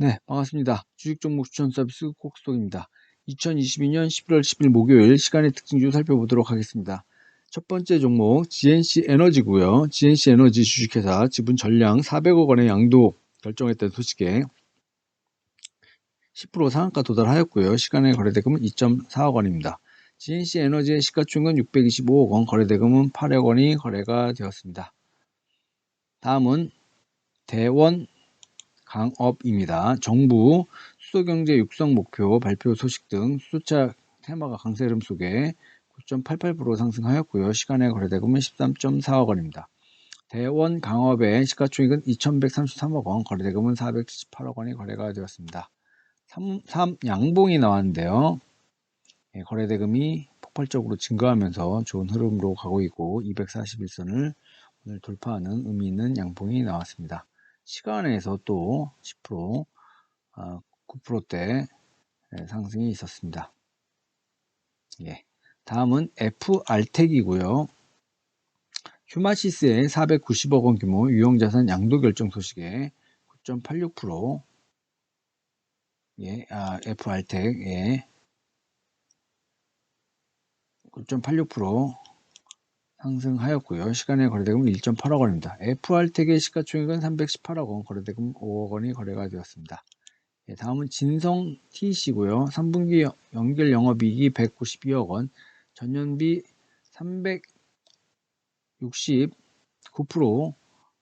네, 반갑습니다. 주식 종목 추천 서비스 kok스톡입니다. 2022년 11월 10일 목요일 시간의 특징주 살펴보도록 하겠습니다. 첫 번째 종목 GNC 에너지고요. GNC 에너지 주식회사 지분 전량 400억 원의 양도 결정했던 소식에 10% 상한가 도달하였고요. 시간의 거래대금은 2.4억 원입니다. GNC 에너지의 시가총액은 625억 원, 거래대금은 8억 원이 거래가 되었습니다. 다음은 대원 강업입니다. 정부 수소경제 육성 목표 발표 소식 등 수소차 테마가 강세 흐름 속에 9.88% 상승하였고요. 시간의 거래대금은 13.4억 원입니다. 대원 강업의 시가총액은 2,133억 원, 거래대금은 478억 원이 거래가 되었습니다. 3, 3 양봉이 나왔는데요. 예, 거래대금이 폭발적으로 증가하면서 좋은 흐름으로 가고 있고 241선을 오늘 돌파하는 의미 있는 양봉이 나왔습니다. 시간에서 또 10%, 아, 9%대 상승이 있었습니다. 예. 다음은 FR텍이고요. 휴마시스의 490억 원 규모 유형자산 양도 결정 소식에 9.86% 예, 아, FR텍 예. 9.86% 상승하였고요. 시간의 거래대금은 1.8억 원입니다. FR텍의 시가총액은 318억 원, 거래대금 5억 원이 거래가 되었습니다. 예, 다음은 진성 TC고요. 3분기 연결 영업이익이 192억 원, 전년비 369%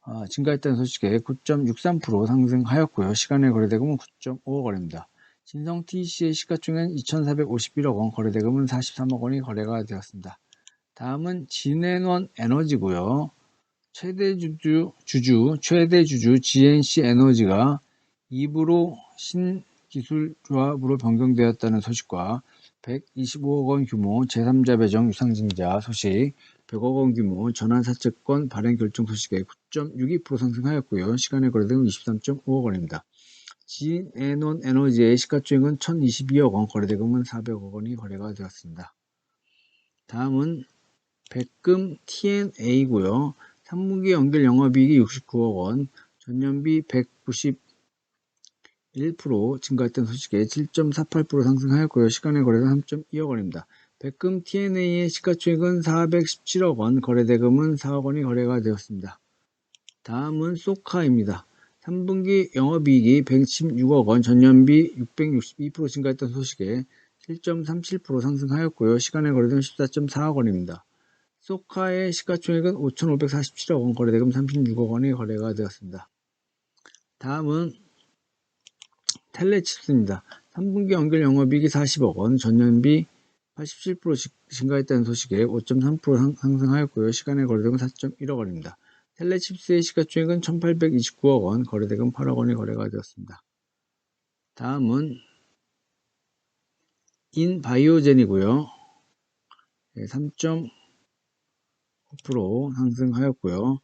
어, 증가했다는 소식에 9.63% 상승하였고요. 시간의 거래대금은 9.5억 원입니다. 진성 TC의 시가총액은 2,451억 원, 거래대금은 43억 원이 거래가 되었습니다. 다음은 진에원 에너지고요. 최대 주주, 주주, 최대 주주 GNC 에너지가 2부로 신기술 조합으로 변경되었다는 소식과 125억 원 규모 제3자 배정 유상증자 소식, 100억 원 규모 전환사채권 발행 결정 소식에 9.62% 상승하였고요. 시간의 거래대금 23.5억 원입니다. 진에논 에너지의 시가총액은 1022억 원, 거래대금은 400억 원이 거래가 되었습니다. 다음은 백금 TNA고요. 3분기 연결 영업이익이 69억 원, 전년비 191% 증가했던 소식에 7.48% 상승하였고요. 시간의 거래는 3.2억 원입니다. 백금 TNA의 시가총액은 417억 원, 거래대금은 4억 원이 거래가 되었습니다. 다음은 소카입니다. 3분기 영업이익이 116억 원, 전년비 662% 증가했던 소식에 7.37% 상승하였고요. 시간의 거래는 14.4억 원입니다. 소카의 시가총액은 5,547억 원, 거래대금 36억 원이 거래가 되었습니다. 다음은 텔레칩스입니다. 3분기 연결 영업이익이 40억 원, 전년비 87% 증가했다는 소식에 5.3% 상승하였고요. 시간의 거래대금 4.1억 원입니다. 텔레칩스의 시가총액은 1,829억 원, 거래대금 8억 원이 거래가 되었습니다. 다음은 인바이오젠이고요. 3. 9% 상승하였고요.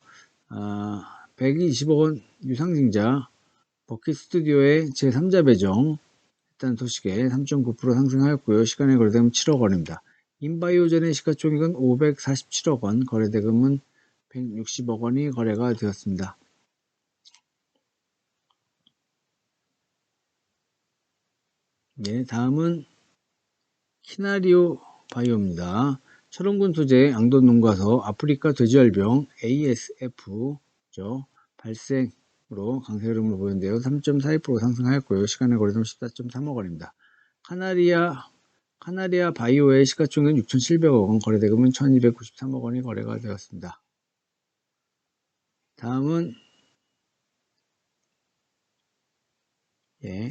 아, 120억 원 유상증자 버킷 스튜디오의 제3자 배정 했다는 소식에 3.9% 상승하였고요. 시간의 거래대금 7억 원입니다. 인바이오젠의 시가총액은 547억 원, 거래대금은 160억 원이 거래가 되었습니다. 예, 다음은 키나리오 바이오입니다. 철원군 소재 양돈 농가서 아프리카 돼지열병 ASF죠. 발생으로 강세 흐름을 보였는데요. 3.42% 상승하였고요. 시간의 거래는 14.3억 원입니다. 카나리아 카나리아 바이오의 시가총액은 6,700억 원, 거래대금은 1,293억 원이 거래가 되었습니다. 다음은 예,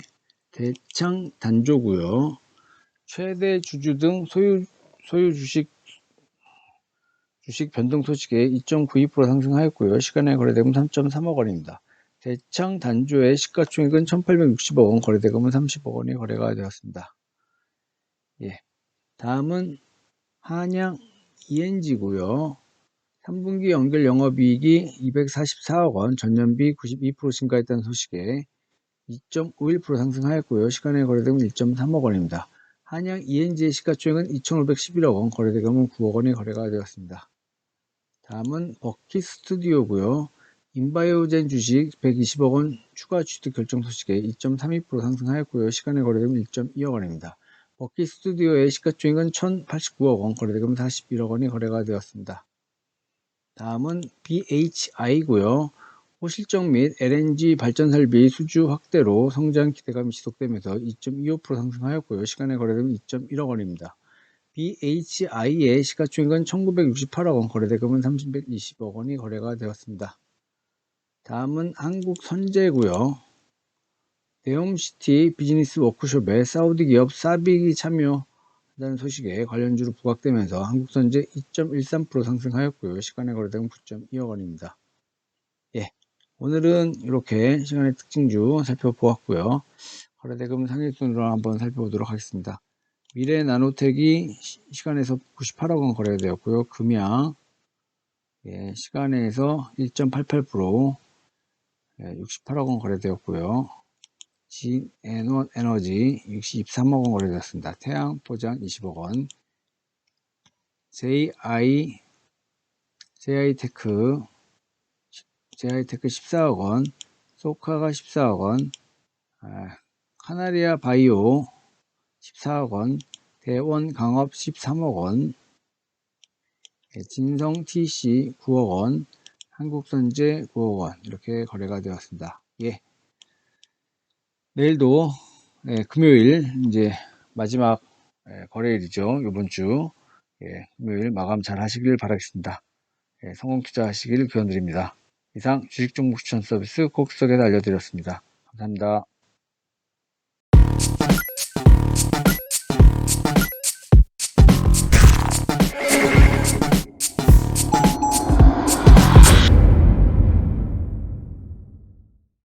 대창 단조고요. 최대 주주 등 소유 소유 주식 주식 변동 소식에 2.92% 상승하였고요. 시간의 거래대금 3.3억 원입니다. 대창 단조의 시가총액은 1860억 원, 거래대금은 30억 원이 거래가 되었습니다. 예. 다음은 한양 ENG고요. 3분기 연결 영업이익이 244억 원, 전년비 92% 증가했다는 소식에 2.51% 상승하였고요. 시간의 거래대금은 1.3억 원입니다. 한양 ENG의 시가총액은 2,511억 원, 거래대금은 9억 원이 거래가 되었습니다. 다음은 버킷 스튜디오고요. 인바이오젠 주식 120억 원 추가 취득 결정 소식에 2.32% 상승하였고요. 시간의 거래대금 1.2억 원입니다. 버키 스튜디오의 시가총액은 1,089억 원, 거래대금 41억 원이 거래가 되었습니다. 다음은 BHI고요. 호실적 및 LNG 발전 설비 수주 확대로 성장 기대감이 지속되면서 2.25% 상승하였고요. 시간의 거래대금 2.1억 원입니다. BHI의 시가총액은 1968억 원, 거래대금은 320억 원이 거래가 되었습니다. 다음은 한국 선제고요. 네옴시티 비즈니스 워크숍에 사우디 기업 사빅이 참여한다는 소식에 관련주로 부각되면서 한국선제 2.13% 상승하였고요. 시간의 거래대금 9.2억 원입니다. 예, 오늘은 이렇게 시간의 특징주 살펴보았고요. 거래대금 상위순으로 한번 살펴보도록 하겠습니다. 미래 나노텍이 시간에서 98억 원 거래되었고요. 금양 예, 시간에서 1.88% 예, 68억 원 거래되었고요. 진에논 에너지 63억 원 거래되었습니다. 태양 포장 20억 원. JI JI테크 JI테크 14억 원. 소카가 14억 원. 아, 카나리아 바이오 14억 원. 대원 강업 13억 원. 예, 진성 TC 9억 원. 한국선제 9억 원 이렇게 거래가 되었습니다. 예. 내일도 예, 금요일 이제 마지막 예, 거래일이죠. 이번 주 예, 금요일 마감 잘 하시길 바라겠습니다. 예, 성공 투자하시길 기원드립니다. 이상 주식정보 추천 서비스 kok스석에서 알려드렸습니다. 감사합니다.